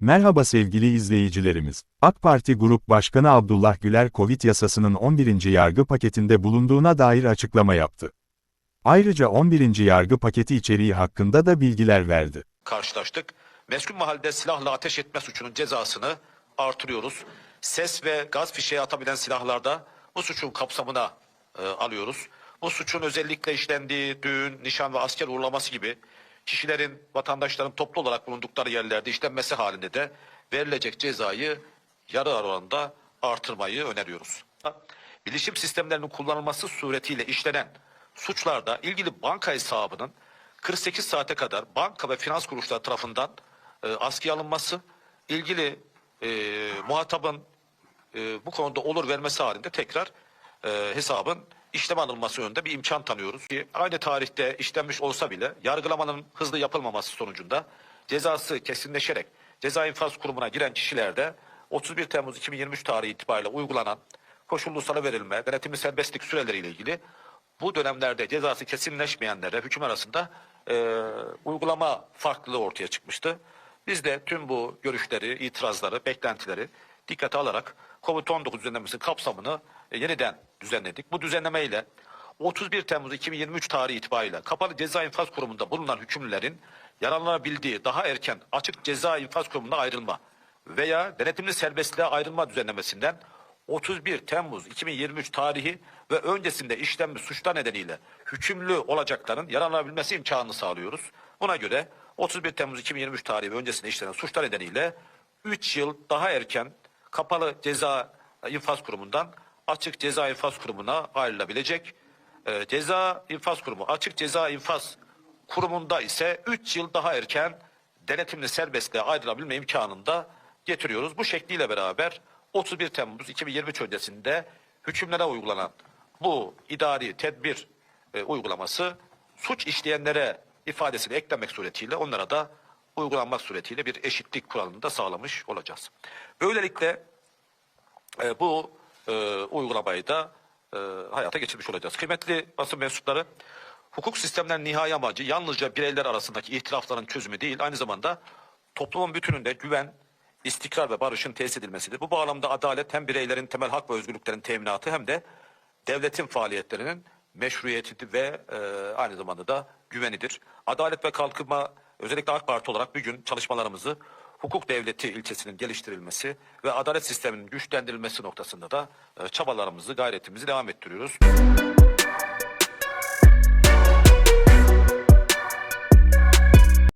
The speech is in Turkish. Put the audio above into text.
Merhaba sevgili izleyicilerimiz. AK Parti Grup Başkanı Abdullah Güler Covid yasasının 11. yargı paketinde bulunduğuna dair açıklama yaptı. Ayrıca 11. yargı paketi içeriği hakkında da bilgiler verdi. karşılaştık. Meskun mahallede silahla ateş etme suçunun cezasını artırıyoruz. Ses ve gaz fişeği atabilen silahlarda bu suçun kapsamına e, alıyoruz. Bu suçun özellikle işlendiği düğün, nişan ve asker uğurlaması gibi kişilerin, vatandaşların toplu olarak bulundukları yerlerde işlenmesi halinde de verilecek cezayı yarı oranında artırmayı öneriyoruz. Bilişim sistemlerinin kullanılması suretiyle işlenen suçlarda ilgili banka hesabının 48 saate kadar banka ve finans kuruluşları tarafından e, askıya alınması, ilgili e, muhatabın e, bu konuda olur vermesi halinde tekrar e, hesabın işlem alınması yönünde bir imkan tanıyoruz. Ki Aynı tarihte işlenmiş olsa bile yargılamanın hızlı yapılmaması sonucunda cezası kesinleşerek ceza infaz kurumuna giren kişilerde 31 Temmuz 2023 tarihi itibariyle uygulanan koşullu salı verilme, denetimli serbestlik süreleriyle ilgili bu dönemlerde cezası kesinleşmeyenlere hüküm arasında e, uygulama farklılığı ortaya çıkmıştı. Biz de tüm bu görüşleri, itirazları, beklentileri dikkate alarak COVID-19 düzenlemesi kapsamını e, yeniden düzenledik. Bu düzenlemeyle 31 Temmuz 2023 tarihi itibariyle kapalı ceza infaz kurumunda bulunan hükümlülerin yararlanabildiği daha erken açık ceza infaz kurumuna ayrılma veya denetimli serbestliğe ayrılma düzenlemesinden 31 Temmuz 2023 tarihi ve öncesinde işlenmiş suçlar nedeniyle hükümlü olacakların yararlanabilmesi imkanını sağlıyoruz. Buna göre 31 Temmuz 2023 tarihi ve öncesinde işlenen suçlar nedeniyle 3 yıl daha erken kapalı ceza infaz kurumundan açık ceza infaz kurumuna ayrılabilecek. Ee, ceza infaz kurumu açık ceza infaz kurumunda ise 3 yıl daha erken denetimli serbestliğe ayrılabilme imkanını da getiriyoruz. Bu şekliyle beraber 31 Temmuz 2023 öncesinde hükümlere uygulanan bu idari tedbir e, uygulaması suç işleyenlere ifadesini eklemek suretiyle onlara da uygulanmak suretiyle bir eşitlik kuralını da sağlamış olacağız. Böylelikle e, bu e, uygulamayı da e, hayata geçirmiş olacağız. Kıymetli basın mensupları, hukuk sistemlerinin nihai amacı yalnızca bireyler arasındaki ihtilafların çözümü değil, aynı zamanda toplumun bütününde güven, istikrar ve barışın tesis edilmesidir. Bu bağlamda adalet hem bireylerin temel hak ve özgürlüklerin teminatı hem de devletin faaliyetlerinin meşruiyeti ve e, aynı zamanda da güvenidir. Adalet ve kalkınma özellikle AK Parti olarak bir gün çalışmalarımızı hukuk devleti ilçesinin geliştirilmesi ve adalet sisteminin güçlendirilmesi noktasında da e, çabalarımızı, gayretimizi devam ettiriyoruz.